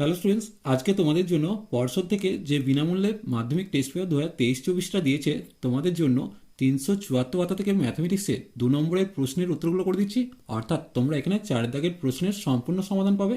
Hello students আজকে তোমাদের জন্য পর্ষদ থেকে যে বিনামূল্যে মাধ্যমিক টেস্ট পেপার দু হাজার তেইশ চব্বিশটা দিয়েছে, তোমাদের জন্য তিনশো চুয়াত্তর পাতা থেকে ম্যাথমেটিক্সে দু নম্বরের প্রশ্নের উত্তরগুলো করে দিচ্ছি। অর্থাৎ তোমরা এখানে চার দাগের প্রশ্নের সম্পূর্ণ সমাধান পাবে।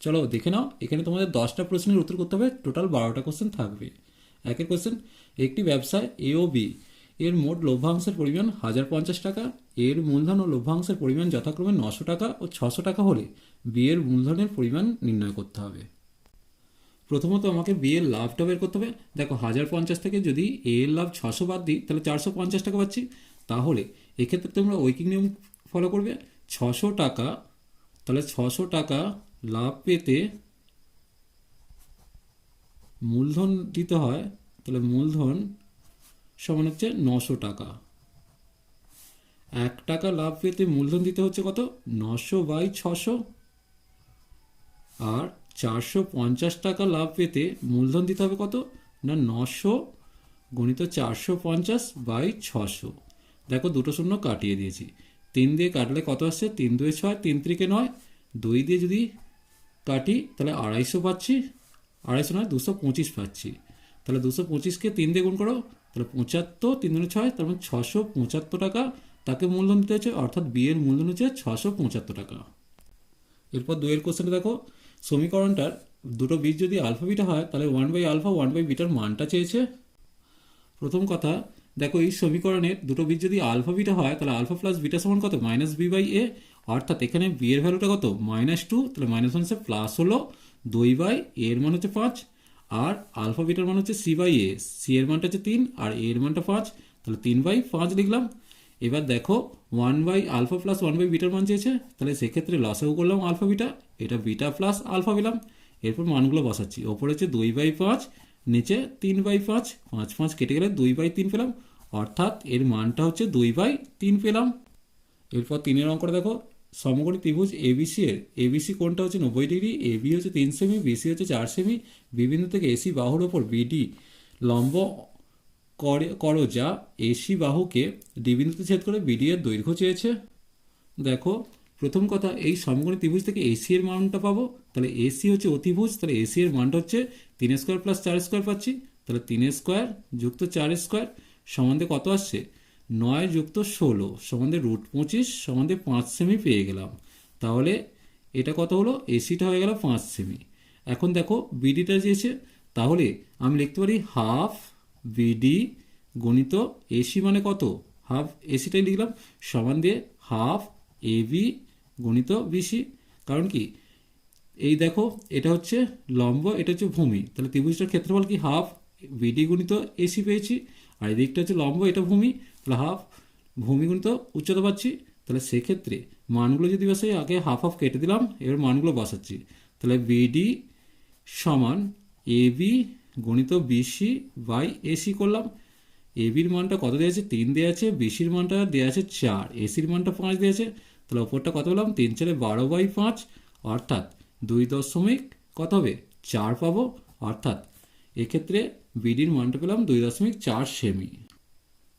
চলো দেখে নাও, এখানে তোমাদের দশটা প্রশ্নের উত্তর করতে হবে টোটাল বারোটা কোশ্চেন থাকবে। একের কোশ্চেন একটি ব্যবসায় এ ও বি এর মোট লভ্যাংশের পরিমাণ হাজার পঞ্চাশ টাকা, এর মূলধন ও লভ্যাংশের পরিমাণ যথাক্রমে নশো টাকা ও ছশো টাকা হলে বি এর মূলধনের পরিমাণ নির্ণয় করতে হবে। প্রথমত আমাকে বি এর লাভটা বের করতে হবে। দেখো, হাজার পঞ্চাশ থেকে যদি এ এর লাভ ছশো বাদ দিই, তাহলে চারশো পঞ্চাশ টাকা পাচ্ছি। তাহলে এক্ষেত্রে তোমরা ঐকিক নিয়ম ফলো করবে। ছশো টাকা, তাহলে ছশো টাকা লাভ পেতে মূলধন দিতে হয়, তাহলে মূলধন সমান হচ্ছে নশো টাকা। এক টাকা লাভ পেতে মূলধন দিতে হচ্ছে কত? নশো বাই ছশো। আর চারশো পঞ্চাশ টাকা লাভ পেতে মূলধন দিতে হবে কত? না, নশো গণিত চারশো পঞ্চাশ বাই ছশো। দেখো, দুটো শূন্য কাটিয়ে দিয়েছি। তিন দিয়ে কাটলে কত আসছে? তিন দুয়ে ছয়, তিন ত্রিকে নয়। দুই দিয়ে যদি কাটি, তাহলে আড়াইশো পাচ্ছি। আড়াইশো নয়, দুশো পঁচিশ পাচ্ছি। তাহলে দুশো পঁচিশকে তিন দিয়ে গুণ করো। তাহলে পঁচাত্তর, তিন দুনে ছয়, তার মানে ছশো পঁচাত্তর টাকা তাকে মূলধন দিতে হচ্ছে অর্থাৎ বিয়ের মূলধন হচ্ছে ছশো পঁচাত্তর টাকা। এরপর দুয়ের কোশ্চেনে দেখো। সমীকরণটার দুটো বীজ যদি আলফা বিটা হয়, তাহলে one by alpha one by bitter মানটা চেয়েছে। প্রথম কথা, দেখো এই সমীকরণের দুটো বীজ যদি আলফা বিটা হয়, তাহলে আলফা প্লাস বিটা সমান কত? মাইনাস বি বাই এ অর্থাৎ এখানে বি এর ভ্যালুটা কত? মাইনাস টু তাহলে মাইনাস ওয়ান হচ্ছে প্লাস হলো দুই বাই এ এর মান হচ্ছে পাঁচ, আর আলফা বিটার মান হচ্ছে সি বাই এ সি এর মানটা হচ্ছে তিন, আর এ এর মানটা পাঁচ, তাহলে তিন বাই পাঁচ লিখলাম এবার দেখো one by alpha plus one by bitter মান চেয়েছে, তাহলে সেক্ষেত্রে লসেও করলাম আলফা বিটা এটা বিটা প্লাস আলফা পেলাম, এরপর মানগুলো বসাচ্ছি, ওপরে হচ্ছে দুই বাই পাঁচ, নিচে তিন বাই পাঁচ পাঁচ পাঁচ কেটে গেলে দুই বাই তিন পেলাম, অর্থাৎ এর মানটা হচ্ছে দুই বাই তিন পেলাম। এরপর তিনের অঙ্কটা দেখো, সমকোণী ত্রিভুজ এবিসি এর এবিসি কোণটা হচ্ছে নব্বই ডিগ্রি এবি হচ্ছে তিন সেমি বিসি হচ্ছে চার সেমি বিভিন্ন থেকে এসি বাহুর ওপর বিডি লম্ব করে যা এসি বাহুকে ডিবিন্দুতে ছেদ করে বিডি এর দৈর্ঘ্য চেয়েছে। দেখো, প্রথম কথা, এই সমকোণী ত্রিভুজ থেকে এসি এর মানটা পাবো। তাহলে এসি হচ্ছে অতিভুজ, তাহলে এসি এর মানটা হচ্ছে তিন স্কোয়ার প্লাস চার স্কোয়ার পাচ্ছি। তাহলে তিন স্কোয়ার যুক্ত চার স্কোয়ার সমান্ধে কত আসছে? নয় যুক্ত ষোলো সমান্ধে রুট পঁচিশ সমান্ধে পাঁচ সেমি পেয়ে গেলাম। তাহলে এটা কত হলো? এসিটা হয়ে গেল পাঁচ সেমি এখন দেখো, বিডিটা দিয়েছে তাহলে আমি লিখতে পারি হাফ বিডি গণিত এসি মানে কত? হাফ এসিটাই লিখলাম, সমান দিয়ে হাফ এবি গণিত বিসি কারণ কি? এই দেখো, এটা হচ্ছে লম্ব, এটা হচ্ছে ভূমি। তাহলে ত্রিভুজটার ক্ষেত্রফল কি? হাফ বিডি গুণিত এসি পেয়েছি। আর এই দিকটা হচ্ছে লম্ব, এটা ভূমি। তাহলে হাফ ভূমি গুণিত উচ্চতা পাচ্ছি। তাহলে সেক্ষেত্রে মানগুলো যদি বসাই, আগে হাফ হাফ কেটে দিলাম, এবার মানগুলো বসাচ্ছি। তাহলে বিডি সমান এবি গণিত বিসি বাই এসি করলাম। এবির মানটা কত দেওয়া আছে? তিন দেওয়া আছে। বিসির মানটা দেওয়া আছে চার। এসির মানটা পাঁচ দেওয়া আছে। তাহলে ওপরটা কত বললাম তিন চারে বারো বাই পাঁচ। অর্থাৎ দুই দশমিক কত হবে? চার পাবো। অর্থাৎ এক্ষেত্রে বিডির মানটা পেলাম দুই দশমিক চার সেমি।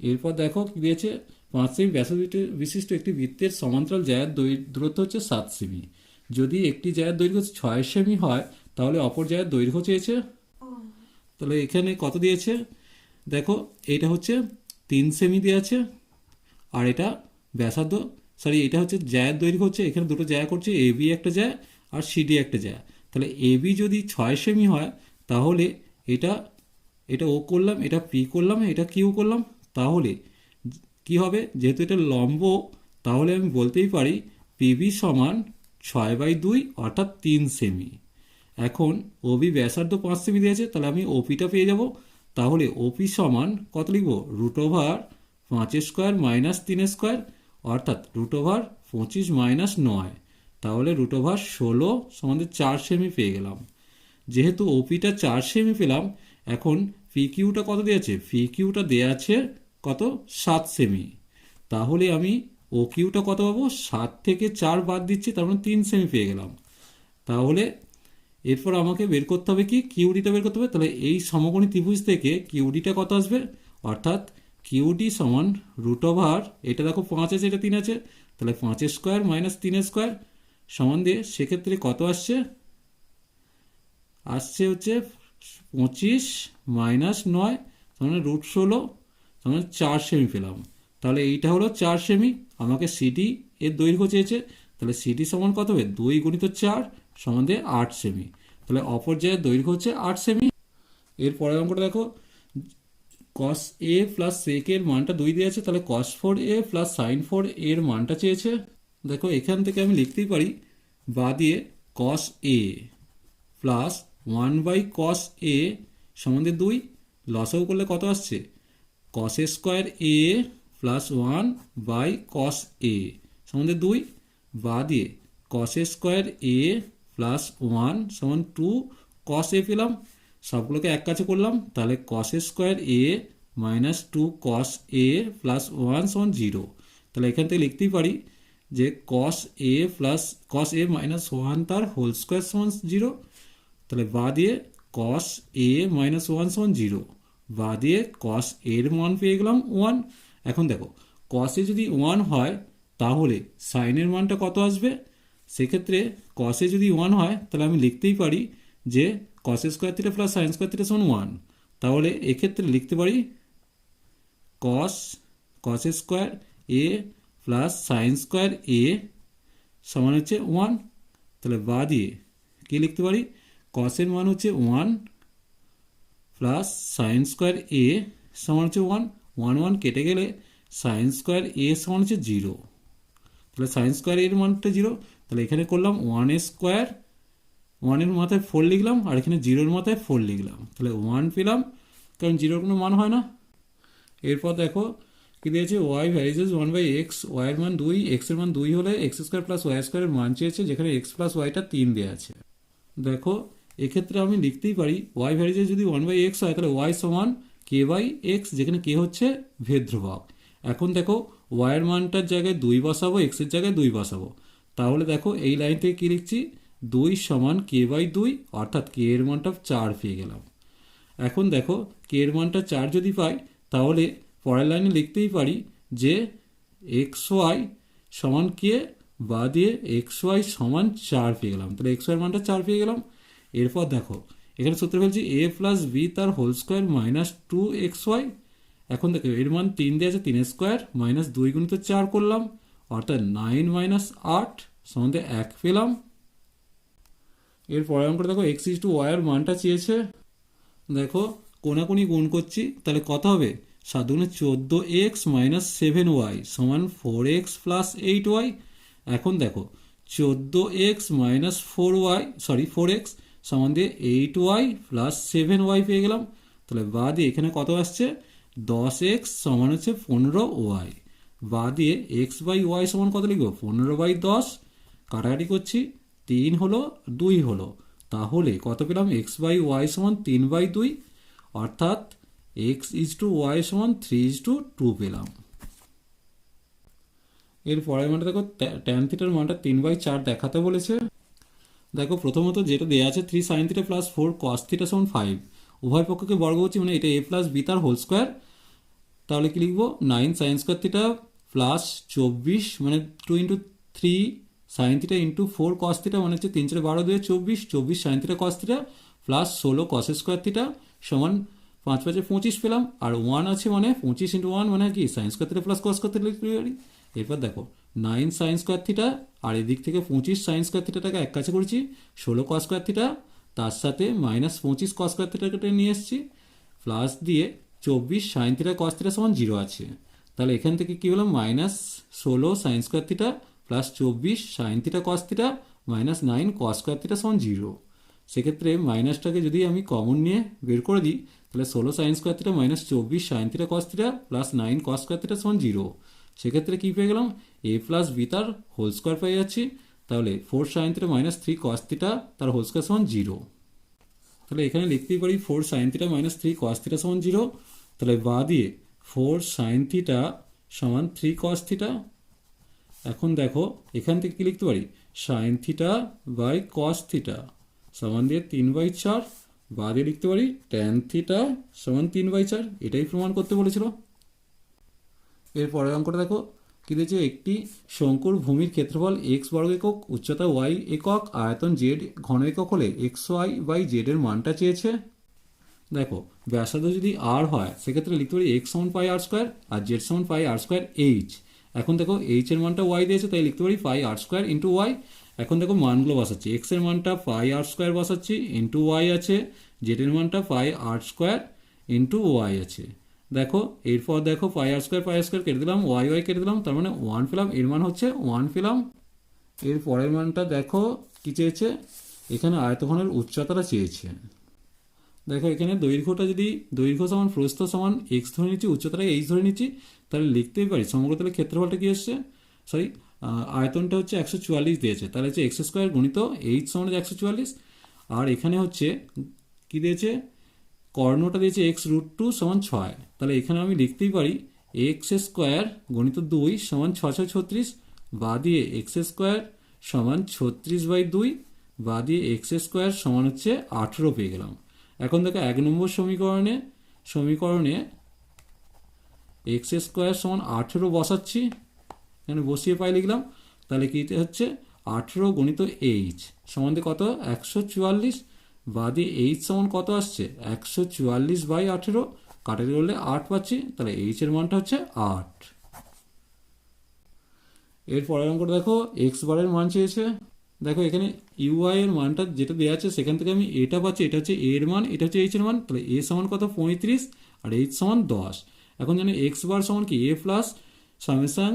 এরপর দেখো কি দিয়েছে? পাঁচ সেমি ব্যাস বিশিষ্ট একটি বৃত্তের সমান্তরাল জায়ের দূরত্ব হচ্ছে সাত সেমি। যদি একটি জায়ের দৈর্ঘ্য ছয় সেমি হয়, তাহলে অপর জায়ের দৈর্ঘ্য চেয়েছে তাহলে এখানে কত দিয়েছে? দেখো এটা হচ্ছে তিন সেমি দিয়ে আছে আর এটা ব্যাসার্ধ সরি এটা হচ্ছে জায়ের দৈর্ঘ্য হচ্ছে, এখানে দুটো জায়গা করছে, এ বি একটা যায় আর সিডি একটা যায় তাহলে এ বি যদি ছয় সেমি হয়, তাহলে এটা এটা ও করলাম, এটা পি করলাম, এটা কিউ করলাম, তাহলে কি হবে? যেহেতু এটা লম্ব, তাহলে আমি বলতেই পারি পিবি সমান ছয় বাই দুই, অর্থাৎ তিন সেমি। এখন ওবি ব্যাসার্ধ পাঁচ সেমি দিয়েছে, তাহলে আমি ওপিটা পেয়ে যাব। তাহলে ওপি সমান কত লিখব? রুট ওভার পাঁচ স্কোয়ার মাইনাস তিনের স্কোয়ার অর্থাৎ রুট ওভার পঁচিশ মাইনাস নয়। তাহলে রুট ওভার ষোলো সমানের চার সেমি পেয়ে গেলাম। যেহেতু ওপিটা চার সেমি পেলাম, এখন পি কিউটা কত দেওয়া আছে পি কিউটা দেওয়া আছে কত? সাত সেমি তাহলে আমি ও কিউটা কত পাবো? সাত থেকে চার বাদ দিচ্ছি, তার মানে তিন সেমি পেয়ে গেলাম। তাহলে এরপর আমাকে বের করতে হবে কি? কিউডিটা বের করতে হবে? তাহলে এই সমকোণী ত্রিভুজ থেকে কিউডিটা কত আসবে? অর্থাৎ কিউডি সমান রুট ওভার, এটা দেখো পাঁচ আছে, এটা তিন আছে, তাহলে পাঁচ স্কোয়ার মাইনাস তিন স্কোয়ার সমান দিয়ে সেক্ষেত্রে কত আসছে? আসছে হচ্ছে পঁচিশ মাইনাস নয়, তার রুট ষোলো, তার মানে চার সেমি পেলাম। তাহলে এইটা হলো চার সেমি, আমাকে সিডি এর দৈর্ঘ্য চেয়েছে, তাহলে সিডি সমান কত হবে? দুই গুণিত চার দিয়ে আট সেমি তাহলে অপর জায়গায় দৈর্ঘ্য হচ্ছে আট সেমি এর পরের অঙ্কটা দেখো। কস এ প্লাস সেক এর মানটা দুই দিয়ে আছে, তাহলে cos four A plus sine four এর মানটা চেয়েছে। দেখো, এখান থেকে আমি লিখতেই পারি, বা দিয়ে cos A plus one by cos A সম্বন্ধে দুই লসও করলে কত আসছে? Cos square A plus one by cos A সম্বন্ধে দুই, বা দিয়ে cos square A plus one সমান টু কস এ পেলাম। সবগুলোকে এক কাছে করলাম, তাহলে cos A square A minus two cos A plus one সমান জিরো তাহলে এখান থেকে লিখতেই পারি যে cos A plus cos A minus one তার হোল স্কোয়ার সমান জিরো তাহলে বা দিয়ে কস এ মাইনাস ওয়ান সমান জিরো বা দিয়ে কস এর মান পেয়ে গেলাম ওয়ান এখন দেখো কসে যদি ওয়ান হয়, তাহলে সাইনের মানটা কত আসবে? সেক্ষেত্রে কসে যদি ওয়ান হয়, তাহলে আমি লিখতেই পারি যে কসে square theta plus sine square theta সমান ওয়ান তাহলে এক্ষেত্রে লিখতে পারি cos cos square A plus sine square A সমান হচ্ছে ওয়ান তাহলে বা দিয়ে কী লিখতে পারি? কসের মান হচ্ছে one plus sine square A সমান হচ্ছে ওয়ান ওয়ান ওয়ান কেটে গেলে সাইন স্কোয়ার এ সমান হচ্ছে জিরো তাহলে সাইন স্কোয়ার এর মানটা জিরো তাহলে এখানে করলাম ওয়ান স্কোয়ার ওয়ানের মাথায় ফোর লিখলাম, আর এখানে জিরোর মাথায় ফোর লিখলাম। তাহলে ওয়ান পেলাম, কারণ জিরোর কোনো মান হয় না। এরপর দেখো, কি দিয়েছে? Y varies one by X ওয়াইয়ের মান দুই এক্সের মান দুই হলে এক্স স্কোয়ার প্লাস ওয়াই স্কোয়ারের মান চেয়েছে, যেখানে এক্স প্লাস ওয়াইটা তিন দেওয়া আছে। দেখো, এক্ষেত্রে আমি লিখতেই পারি ওয়াই ভ্যারিজেস যদি ওয়ান বাই এক্স হয়, তাহলে ওয়াই সমান কে বাই এক্স যেখানে কে হচ্ছে ভেদ্রভাগ। এখন দেখো ওয়াইয়ের মানটার জায়গায় দুই বসাবো এক্সের জায়গায় দুই বসাবো। তাহলে দেখো এই লাইন থেকে কী লিখছি? দুই সমান কে বাই দুই, অর্থাৎ কে এর মানটা চার পেয়ে গেলাম। এখন দেখো কে এর মানটা চার যদি পাই, তাহলে পরের লাইনে লিখতেই পারি যে এক্স ওয়াই সমান কে বা দিয়ে এক্স ওয়াই সমান চার পেয়ে গেলাম। তাহলে এক্স ওয়াই মানটা চার পেয়ে গেলাম। এরপর দেখো, এখানে সূত্র ফেলছি এ প্লাস বি তার whole square minus two X Y এখন দেখো, এর মান তিন দিয়ে আছে তিন স্কোয়ার মাইনাস দুই গুণিত চার করলাম। অর্থাৎ নাইন মাইনাস আট সম্বন্ধে এক পেলাম। এর অঙ্কটা দেখো এক্স ইস টু ওয়াইয়ের মানটা চেয়েছে। দেখো, কোনাকুনি গুণ করছি, তাহলে কত হবে? সাত দুগুণে চোদ্দ এক্স মাইনাস সেভেন ওয়াই সমান four X plus eight Y এখন দেখো, চোদ্দ X minus four Y sorry four X সমান দিয়ে eight Y plus seven Y পেয়ে গেলাম। তাহলে বাদ এখানে কত আসছে? দশ এক্স সমান হচ্ছে পনেরো ওয়াই বা দিয়ে এক্স বাই ওয়াই সমান কত লিখব? পনেরো বাই দশ, কাটাকাটি করছি, তিন হলো দুই হলো। তাহলে কত পেলাম? এক্স বাই ওয়াই সমান তিন বাই দুই, অর্থাৎ এক্স ইজ টু ওয়াই সমান থ্রি ইজ টু টু পেলাম। এর পরের মানটা দেখো ট্যান থিটার মানটা তিন বাই চার দেখাতে বলেছে। দেখো, প্রথমত যেটা দেওয়া আছে three sine theta plus four cos theta সমান ফাইভ উভয় পক্ষকে বর্গ হচ্ছে মানে এটা এ প্লাস বি তার হোল স্কোয়ার তাহলে কি লিখব? Nine sine square theta plus চব্বিশ মানে two into three sine theta into four cos theta মানে হচ্ছে তিন চার বারো দুয়ে চব্বিশ চব্বিশ সাইন থিটা কস প্লাস ষোলো কস স্কোয়ার থিটা সমান পাঁচ পাঁচে পঁচিশ পেলাম, আর ওয়ান আছে মানে পঁচিশ ইন্টু ওয়ান মানে কি? Sine square theta plus cos square theta লিখতে পারি? এরপর দেখো নাইন সাইন স্কোয়ার থিটা আর এদিক থেকে পঁচিশ সাইন স্কোয়ার থিটাটাকে এক কাছে করেছি, ষোলো কস স্কোয়ার থিটা তার সাথে মাইনাস পঁচিশ কস স্কোয়ার থিটাকে নিয়ে এসেছি প্লাস দিয়ে চব্বিশ সাইন থিটা কস থিটা সমান জিরো আছে। তাহলে এখান থেকে কী হলো? মাইনাস ষোলো সাইন স্কোয়ার থিটা প্লাস চব্বিশ sine theta cos theta minus nine cos square theta সমান জিরো সেক্ষেত্রে মাইনাসটাকে যদি আমি কমন নিয়ে বের করে দিই, তাহলে ষোলো সাইন স্কোয়ার থিটা মাইনাস চব্বিশ sine theta cos theta plus nine cos square theta সমান জিরো সেক্ষেত্রে কী পেয়ে গেলাম? এ প্লাস বি তার হোল স্কোয়ার পেয়ে যাচ্ছি। তাহলে four sine theta minus three cos theta তার হোল স্কোয়ার সমান জিরো তাহলে এখানে লিখতেই পারি four sine theta minus three cos theta সমান জিরো তাহলে বা দিয়ে ফোর সাইন থিটা সমান থ্রি কস থিটা। এখন দেখো, এখান থেকে কি লিখতে পারি? Sine theta by cos theta সমান দিয়ে তিন বাই চার। বা দিয়ে লিখতে পারি ট্যান থিটা সমান তিন বাই চার। এটাই প্রমাণ করতে বলেছিল। এর পরের অঙ্কটা দেখো, কি দিয়েছে? একটি শঙ্কুর ভূমির ক্ষেত্রফল এক্স বর্গ একক, উচ্চতা ওয়াই একক, আয়তন জেড ঘন একক হলে এক্স ওয়াই বাই জেড এর মানটা চেয়েছে। দেখো, ব্যাসার্ধ যদি আর হয়, সেক্ষেত্রে লিখতে পারি এক্স সমান পাই আর স্কোয়ার আর জেড সমান পাই আর স্কোয়ার এইচ এখন দেখো এইচ এর মানটা ওয়াই দিয়েছে, তাই লিখতে পারি pi r square into Y এখন দেখো, মানগুলো বসাচ্ছি। এক্সের মানটা পাই আর স্কোয়ার বসাচ্ছি ইন্টু ওয়াই আছে। জেড এর মানটা pi r square into Y আছে। দেখো, এরপর দেখো পাই আর স্কোয়ার পাই আর স্কোয়ার কেটে দিলাম ওয়াই ওয়াই কেটে দিলাম, তার মানে ওয়ান পেলাম, এর মান হচ্ছে ওয়ান পেলাম। এর পরের মানটা দেখো, কি চেয়েছে? এখানে আয়তঘনের উচ্চতাটা চেয়েছে। দেখো, এখানে দৈর্ঘ্যটা যদি দৈর্ঘ্য সমান, প্রস্থ সমান এক্স ধরে নিচ্ছি, উচ্চতাটা এইচ ধরে নিচ্ছি, তাহলে লিখতেই পারি সমগ্র তাহলে ক্ষেত্রফলটা কি এসছে সরি আয়তনটা হচ্ছে একশো চুয়াল্লিশ দিয়েছে, তাহলে হচ্ছে এক্স স্কোয়ার গুণিত এইচ সমান হচ্ছে একশো চুয়াল্লিশ, আর এখানে হচ্ছে কি দিয়েছে? কর্ণটা দিয়েছে এক্স রুট টু সমান ছয়, তাহলে এখানে আমি লিখতেই পারি এক্স স্কোয়ার গণিত দুই সমান ছশো ছত্রিশ বা দিয়ে এক্স স্কোয়ার সমান ছত্রিশ বাই দুই বা দিয়ে এক্স স্কোয়ার সমান হচ্ছে আঠেরো পেয়ে গেলাম। এখন দেখো এক নম্বর সমীকরণে সমীকরণে এক্স স্কোয়ার সমান আঠেরো বসাচ্ছি, এখানে বসিয়ে পাই লিখলাম, তাহলে কি হচ্ছে? আঠেরো গণিত এইচ সমান কত? একশো চুয়াল্লিশ বাদে এইচ সমান কত আসছে? একশো চুয়াল্লিশ বাই আঠেরো কাটারি করলে আট পাচ্ছি, তাহলে এইচ এর মানটা হচ্ছে আট। এর পরের অঙ্কটা দেখো এক্স বারের মান চেয়েছে। দেখো, এখানে ইউআই এর মানটা যেটা দেওয়া আছে, সেখান থেকে আমি এটা পাচ্ছি, এটা হচ্ছে এ এর মান, এটা হচ্ছে এইচ এর মান, তাহলে এ সমান কত? পঁয়ত্রিশ, আর এইচ সমান দশ। এখন জানি এক্স বার সমান কি? A plus summation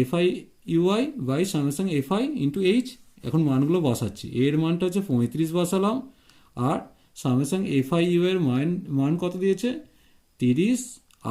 F I UI by summation F I into H এখন মানগুলো বসাচ্ছি। এর মানটা হচ্ছে পঁয়ত্রিশ বসালাম, আর সামেসাং এফ আই ইউ এর মান মান কত দিয়েছে? তিরিশ,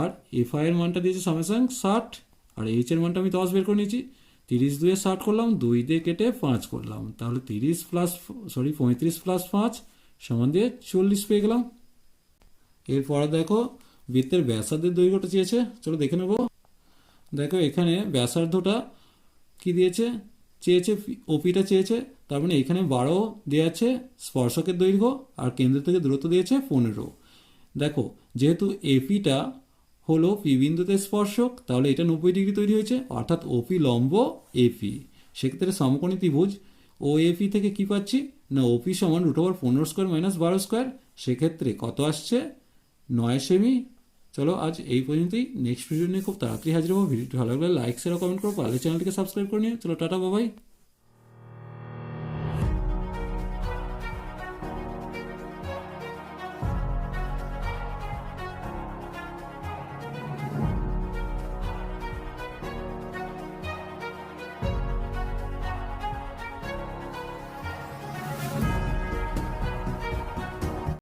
আর এফ আই এর মানটা দিয়েছে সামেসাং ষাট, আর এইচ এর মানটা আমি দশ বের করে নিয়েছি। তিরিশ দুয়ে ষাট করলাম, দুই দিয়ে কেটে পাঁচ করলাম। তাহলে তিরিশ প্লাস সরি পঁয়ত্রিশ প্লাস পাঁচ সমান দিয়ে চল্লিশ পেয়ে গেলাম। এরপরে দেখো বৃত্তের ব্যাসার্ধের দৈর্ঘ্যটা চেয়েছে, চলো দেখে নেব। দেখো এখানে ব্যাসার্ধটা কি দিয়েছে? চেয়েছে, ওপিটা চেয়েছে, তার মানে এখানে বারো দেওয়া আছে স্পর্শকের দৈর্ঘ্য, আর কেন্দ্র থেকে দূরত্ব দিয়েছে পনেরো। দেখো, যেহেতু এপিটা হলো পি বিন্দুতে স্পর্শক, তাহলে এটা নব্বই ডিগ্রি তৈরি হয়েছে, অর্থাৎ ওপি লম্ব এপি সেক্ষেত্রে সমকোণী ত্রিভুজ ও এপি থেকে কি পাচ্ছি? না ওপি সমান রুট ওভার পনেরো স্কোয়ার মাইনাস বারো স্কোয়ার সেক্ষেত্রে কত আসছে? নয় সেমি চলো আজ এই পর্যন্তই। নেক্সট ভিডিও নিয়ে খুব তাড়াতাড়ি হাজির হব। ভিডিওটি ভালো লাগলে লাইক শেয়ার কমেন্ট করো। পারলে চ্যানেলটিকে সাবস্ক্রাইব করে নিও। চলো, টাটা বাবাই